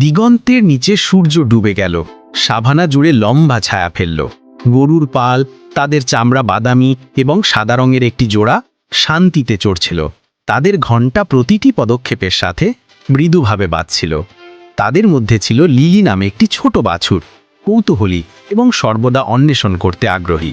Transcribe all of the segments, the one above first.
দিগন্তের নিচে সূর্য ডুবে গেল। সাভানা জুড়ে লম্বা ছায়া ফেলল। গরুর পাল, তাদের চামড়া বাদামি এবং সাদা রঙের একটি জোড়া শান্তিতে চড়ছিল। তাদের ঘণ্টা প্রতিটি পদক্ষেপের সাথে মৃদুভাবে বাজছিল তাদের মধ্যে ছিল লিলি নামে একটি ছোট বাছুর, কৌতূহলী এবং সর্বদা অন্বেষণ করতে আগ্রহী।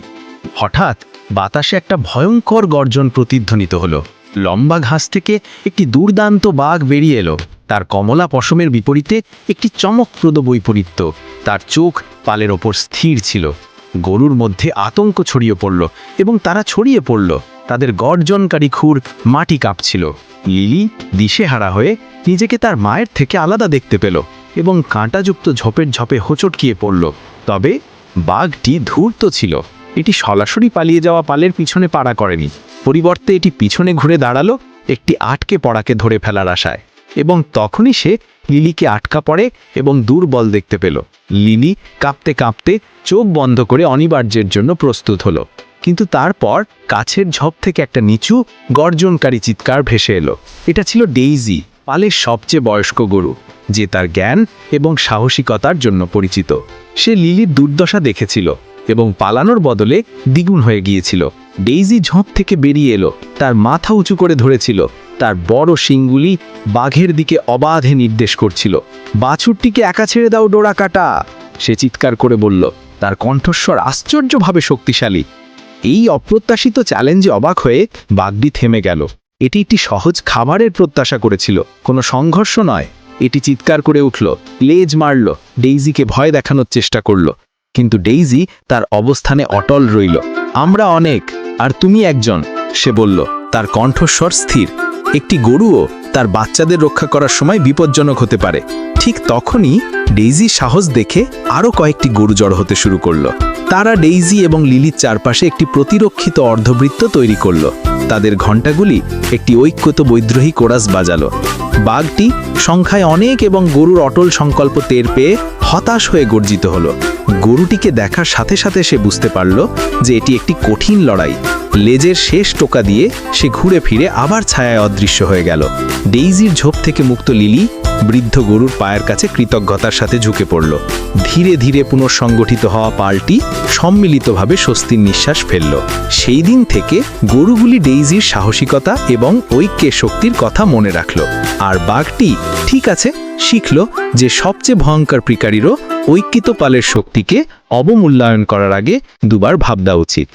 হঠাৎ বাতাসে একটা ভয়ঙ্কর গর্জন প্রতিধ্বনিত হলো। লম্বা ঘাস থেকে একটি দুর্দান্ত বাঘ বেরিয়ে এলো। তার কমলা পশমের বিপরীতে একটি চমকপ্রদ বৈপরীত্য। তার চোখ পালের ওপর স্থির ছিল। গরুর মধ্যে আতঙ্ক ছড়িয়ে পড়ল এবং তারা ছড়িয়ে পড়ল। তাদের গর্জনকারী খুর মাটি কাঁপছিল। লিলি দিশেহারা হয়ে নিজেকে তার মায়ের থেকে আলাদা দেখতে পেল এবং কাঁটাযুক্ত ঝোপের ঝপে হোঁচটকিয়ে পড়ল। তবে বাঘটি ধূর্ত ছিল। এটি সরাসরি পালিয়ে যাওয়া পালের পিছনে পাড়া করেনি। পরিবর্তে এটি পিছনে ঘুরে দাঁড়াল একটি আটকে পড়াকে ধরে ফেলার আশায়। এবং তখনই সে লিলিকে আটকা পড়ে এবং দুর্বল দেখতে পেল। লিলি কাঁপতে কাঁপতে চোখ বন্ধ করে অনিবার্যের জন্য প্রস্তুত হলো। কিন্তু তারপর কাছের ঝপ থেকে একটা নিচু, গর্জনকারী চিৎকার ভেসে এলো। এটা ছিল ডেইজি, পালের সবচেয়ে বয়স্ক গরু, যে তার জ্ঞান এবং সাহসিকতার জন্য পরিচিত। সে লিলির দুর্দশা দেখেছিল এবং পালানোর বদলে দ্বিগুণ হয়ে গিয়েছিল। ডেইজি ঝোঁপ থেকে বেরিয়ে এলো, তার মাথা উঁচু করে ধরেছিল তার বড় শিংগুলি বাঘের দিকে অবাধে নির্দেশ করছিল। বাছুরটিকে একা ছেড়ে দাও, ডোরা কাটা। সে চিৎকার করে বলল, তার কণ্ঠস্বর আশ্চর্যভাবে শক্তিশালী। এই অপ্রত্যাশিত চ্যালেঞ্জে অবাক হয়ে বাঘটি থেমে গেল। এটি একটি সহজ খাবারের প্রত্যাশা করেছিল, কোনো সংঘর্ষ নয়। এটি চিৎকার করে উঠল, লেজ মারল, ডেইজিকে ভয় দেখানোর চেষ্টা করল। কিন্তু ডেইজি তার অবস্থানে অটল রইল। আমরা অনেক, আর তুমি একজন, সে বলল। তার কণ্ঠস্বর স্থির। একটি গরুও তার বাচ্চাদের রক্ষা করার সময় বিপজ্জনক হতে পারে। ঠিক তখনই ডেইজি সাহস দেখে আরও কয়েকটি গরু জড় হতে শুরু করল। তারা ডেইজি এবং লিলির চারপাশে একটি প্রতিরক্ষিত অর্ধবৃত্ত তৈরি করল। তাদের ঘণ্টাগুলি একটি ঐক্যত বৈদ্রোহী কোরাস বাজালো। বাঘটি সংখ্যায় অনেক এবং গরুর অটল সংকল্প টের পেয়ে হতাশ হয়ে গর্জিত হলো। গরুটিকে দেখার সাথে সাথে সে বুঝতে পারল যে এটি একটি কঠিন লড়াই। লেজের শেষ টোকা দিয়ে সে ঘুরে ফিরে আবার ছায়ায় অদৃশ্য হয়ে গেল। ডেইজির ঝোপ থেকে মুক্ত লিলি বৃদ্ধ গরুর পায়ের কাছে কৃতজ্ঞতার সাথে ঝুঁকে পড়ল। ধীরে ধীরে পুনঃসংগঠিত হওয়া পালটি সম্মিলিতভাবে স্বস্তির নিঃশ্বাস ফেলল। সেই দিন থেকে গরুগুলি ডেইজির সাহসিকতা এবং ঐক্যের শক্তির কথা মনে রাখল। আর বাঘটি ঠিক আছে শিখল যে সবচেয়ে ভয়ঙ্কর প্রিকারীরও ঐক্যিত পালের শক্তিকে অবমূল্যায়ন করার আগে দুবার ভাবনা উচিত।